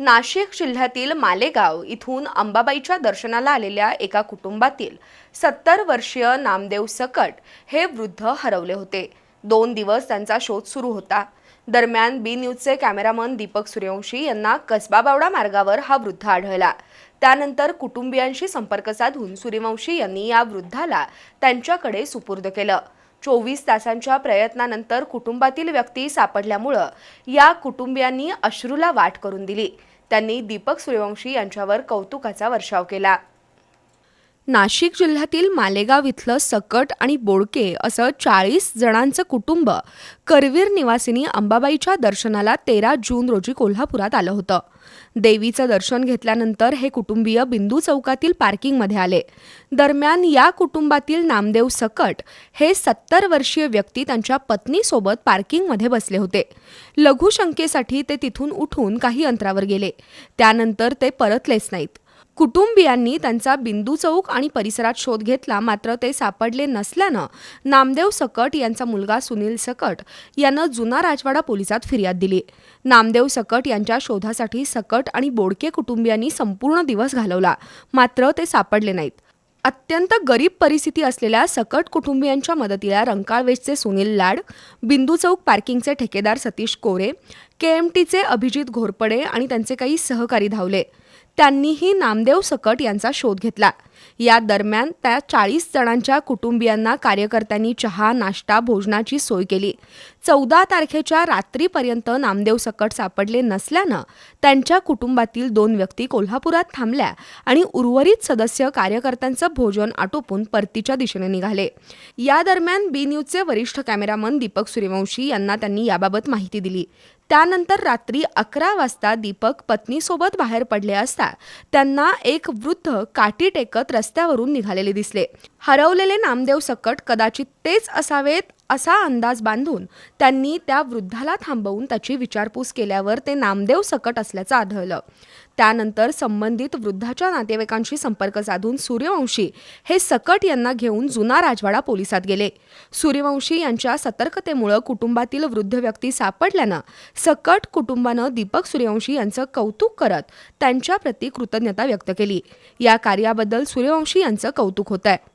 नाशिक जिल्ह्यातील मालेगाव इथून अंबाबाईच्या दर्शनाला आलेल्या एका कुटुंबातील सत्तर वर्षीय नामदेव सकट हे वृद्ध हरवले होते. दोन दिवस त्यांचा शोध सुरू होता. दरम्यान बी न्यूजचे कॅमेरामन दीपक सूर्यवंशी यांना कसबा बावडा मार्गावर हा वृद्ध आढळला. त्यानंतर कुटुंबियांशी संपर्क साधून सूर्यवंशी यांनी या वृद्धाला त्यांच्याकडे सुपूर्द केलं. चोवीस तासांच्या प्रयत्नानंतर कुटुंबातील व्यक्ती सापडल्यामुळं या कुटुंबियांनी अश्रूला वाट करून दिली. त्यांनी दीपक सूर्यवंशी यांच्यावर कौतुकाचा वर्षाव केला. नाशिक जिल्ह्यातील मालेगाव इथलं सकट आणि बोडके असं चाळीस जणांचं कुटुंब करवीर निवासिनी अंबाबाईच्या दर्शनाला तेरा जून रोजी कोल्हापुरात आलं होतं. देवीचं दर्शन घेतल्यानंतर हे कुटुंबीय बिंदू चौकातील पार्किंगमध्ये आले. दरम्यान या कुटुंबातील नामदेव सकट हे सत्तर वर्षीय व्यक्ती त्यांच्या पत्नीसोबत पार्किंगमध्ये बसले होते. लघुशंकेसाठी ते तिथून उठून काही अंतरावर गेले. त्यानंतर ते परतलेच नाहीत. कुटुंबियांनी त्यांचा बिंदू चौक आणि परिसरात शोध घेतला मात्र ते सापडले नसल्यानं नामदेव सकट यांचा मुलगा सुनील सकट यानं जुना राजवाडा पोलिसात फिर्याद दिली. नामदेव सकट यांच्या शोधासाठी सकट आणि बोडके कुटुंबियांनी संपूर्ण दिवस घालवला मात्र ते सापडले नाहीत. अत्यंत गरीब परिस्थिती असलेल्या सकट कुटुंबियांच्या मदतीला रंकाळवेजचे सुनील लाड बिंदू चौक पार्किंगचे ठेकेदार सतीश कोरे के एम टीचे अभिजित घोरपडे आणि त्यांचे काही सहकारी धावले. त्यांनीही नामदेव सकट यांचा शोध घेतला. या दरम्यान त्या चाळीस जणांच्या कुटुंबियांना कार्यकर्त्यांनी चहा नाश्ता भोजनाची सोय केली. चौदा तारखेच्या रात्रीपर्यंत नामदेव सकट सापडले नसल्यानं त्यांच्या कुटुंबातील दोन व्यक्ती कोल्हापुरात थांबल्या आणि उर्वरित सदस्य कार्यकर्त्यांचं भोजन आटोपून परतीच्या दिशेने निघाले. या दरम्यान बी न्यूजचे वरिष्ठ कॅमेरामन दीपक सूर्यवंशी यांना त्यांनी याबाबत माहिती दिली. त्यानंतर रात्री अकरा वाजता दीपक पत्नीसोबत बाहेर पडले असता त्यांना एक वृद्ध काठी टेकत रस्त्यावरून निघालेले दिसले. हरवलेले नामदेव सकट कदाचित तेच असावेत असा अंदाज बांधून त्यांनी त्या वृद्धाला थांबवून त्याची विचारपूस केल्यावर ते नामदेव सकट असल्याचं आढळलं. त्यानंतर संबंधित वृद्धाच्या नातेवाईकांशी संपर्क साधून सूर्यवंशी हे सकट यांना घेऊन जुना राजवाडा पोलिसात गेले. सूर्यवंशी यांच्या सतर्कतेमुळं कुटुंबातील वृद्ध व्यक्ती सापडल्यानं सकट कुटुंबानं दीपक सूर्यवंशी यांचं कौतुक करत त्यांच्याप्रती कृतज्ञता व्यक्त केली. या कार्याबद्दल सूर्यवंशी यांचं कौतुक होत आहे